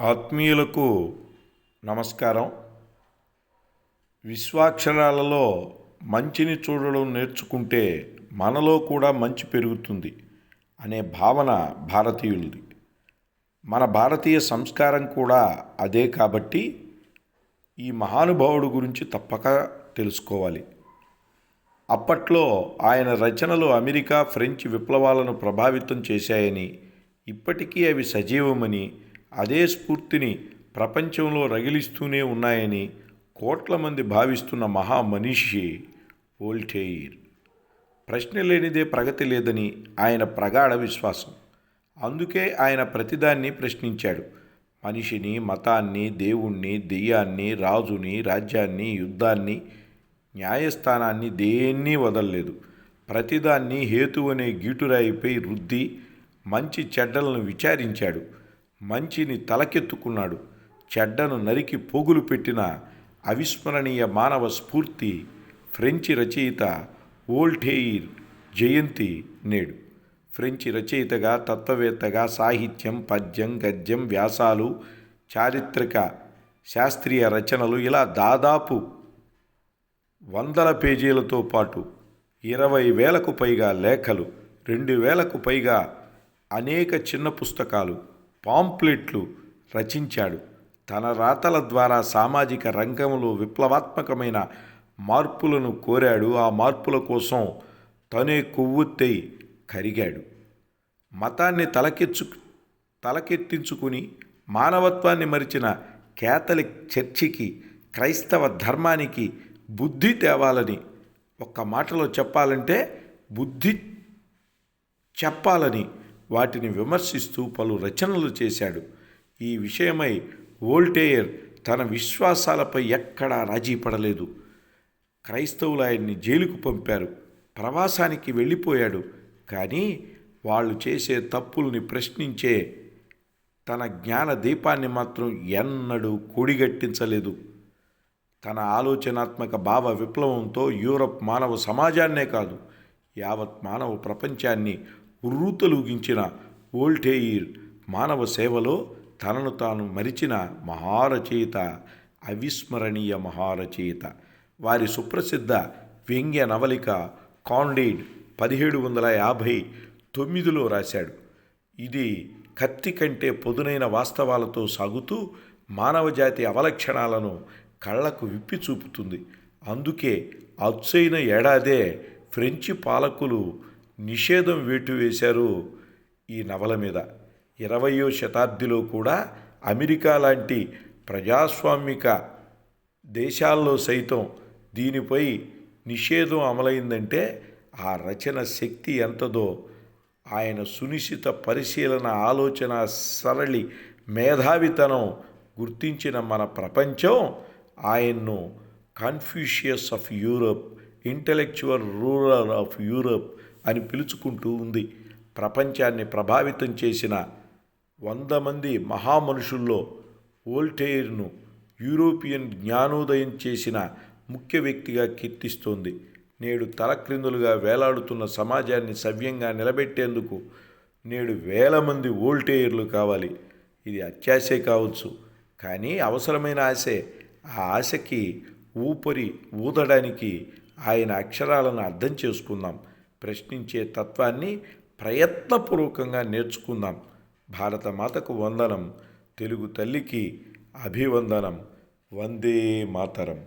ఆత్మీయులకు నమస్కారం. విశ్వాక్షరాలలో మంచిని చూడడం నేర్చుకుంటే మనలో కూడా మంచి పెరుగుతుంది అనే భావన భారతీయులది. మన భారతీయ సంస్కారం కూడా అదే కాబట్టి ఈ మహానుభావుడు గురించి తప్పక తెలుసుకోవాలి. అప్పట్లో ఆయన రచనలు అమెరికా ఫ్రెంచ్ విప్లవాలను ప్రభావితం చేశాయని ఇప్పటికీ అవి సజీవమని అదే స్ఫూర్తిని ప్రపంచంలో రగిలిస్తూనే ఉన్నాయని కోట్ల మంది భావిస్తున్న మహామనిషి వోల్టేయిర్. ప్రశ్న లేనిదే ప్రగతి లేదని ఆయన ప్రగాఢ విశ్వాసం. అందుకే ఆయన ప్రతిదాన్ని ప్రశ్నించాడు. మనిషిని మతాన్ని దేవుణ్ణి దెయ్యాన్ని రాజుని రాజ్యాన్ని యుద్ధాన్ని న్యాయస్థానాన్ని దేన్ని వదలలేదు. ప్రతిదాన్ని హేతువనే గీటురాయిపై రుద్ది మంచి చెడ్డలను విచారించాడు. మంచిని తలకెత్తుకున్నాడు. చెడ్డను నరికి పోగులు పెట్టిన అవిస్మరణీయ మానవ స్ఫూర్తి ఫ్రెంచి రచయిత ఓల్టేయిర్ జయంతి నేడు. ఫ్రెంచి రచయితగా తత్వవేత్తగా సాహిత్యం పద్యం గద్యం వ్యాసాలు చారిత్రక శాస్త్రీయ రచనలు ఇలా దాదాపు వందల పేజీలతో పాటు ఇరవై వేలకు పైగా లేఖలు రెండు వేలకు పైగా అనేక చిన్న పుస్తకాలు పాంప్లెట్లు రచించాడు. తన రాతల ద్వారా సామాజిక రంగంలో విప్లవాత్మకమైన మార్పులను కోరాడు. ఆ మార్పుల కోసం తనే కొవ్వొత్తై కరిగాడు. మతాన్ని తలకెచ్చు తలకెత్తించుకుని మానవత్వాన్ని మరిచిన కేథలిక్ చర్చికి క్రైస్తవ ధర్మానికి బుద్ధి తేవాలని ఒక్క మాటలో చెప్పాలంటే బుద్ధి చెప్పాలని వాటిని విమర్శిస్తూ పలు రచనలు చేశాడు. ఈ విషయమై వోల్టేయర్ తన విశ్వాసాలపై ఎక్కడా రాజీ పడలేదు. క్రైస్తవులు ఆయన్ని జైలుకు పంపారు. ప్రవాసానికి వెళ్ళిపోయాడు. కానీ వాళ్ళు చేసే తప్పుల్ని ప్రశ్నించే తన జ్ఞాన దీపాన్ని మాత్రం ఎన్నడూ కూడిగట్టించలేదు. తన ఆలోచనాత్మక భావ విప్లవంతో యూరప్ మానవ సమాజాన్నే కాదు యావత్ మానవ ప్రపంచాన్ని ఉర్రూతలూగించిన వోల్టేయిర్ మానవ సేవలో తనను తాను మరిచిన మహారచయిత అవిస్మరణీయ మహారచయిత. వారి సుప్రసిద్ధ వ్యంగ్య నవలిక కాండీడ్ పదిహేడు వందల యాభై తొమ్మిదిలో రాశాడు. ఇది కత్తి కంటే పొదునైన వాస్తవాలతో సాగుతూ మానవజాతి అవలక్షణాలను కళ్ళకు విప్పి చూపుతుంది. అందుకే అచ్చైన ఏడాదే ఫ్రెంచి పాలకులు నిషేధం వేటు వేశారు ఈ నవల మీద. ఇరవయో శతాబ్దిలో కూడా అమెరికా లాంటి ప్రజాస్వామిక దేశాల్లో సైతం దీనిపై నిషేధం అమలైందంటే ఆ రచన శక్తి ఎంతదో ఆయన సునిశ్చిత పరిశీలన ఆలోచన సరళి మేధావితనం గుర్తించిన మన ప్రపంచం ఆయన్ను Confucius of Europe intellectual rural of Europe అని పిలుచుకుంటూ ఉంది. ప్రపంచాన్ని ప్రభావితం చేసిన వంద మంది మహామనుషుల్లో వోల్టెయిర్ను యూరోపియన్ జ్ఞానోదయం చేసిన ముఖ్య వ్యక్తిగా కీర్తిస్తోంది. నేడు తలక్రిందులుగా వేలాడుతున్న సమాజాన్ని సవ్యంగా నిలబెట్టేందుకు నేడు వేల మంది వోల్టేయర్లు కావాలి. ఇది అత్యాశే కావచ్చు. కానీ అవసరమైన ఆశే. ఆ ఆశకి ఊపరి ఊదడానికి ఆయన అక్షరాలను అర్థం చేసుకుందాం. ప్రశ్నించే తత్వాన్ని ప్రయత్నపూర్వకంగా నేర్చుకుందాం. భారత మాతకు వందనం తెలుగు తల్లికి అభివందనం. వందే మాతరం.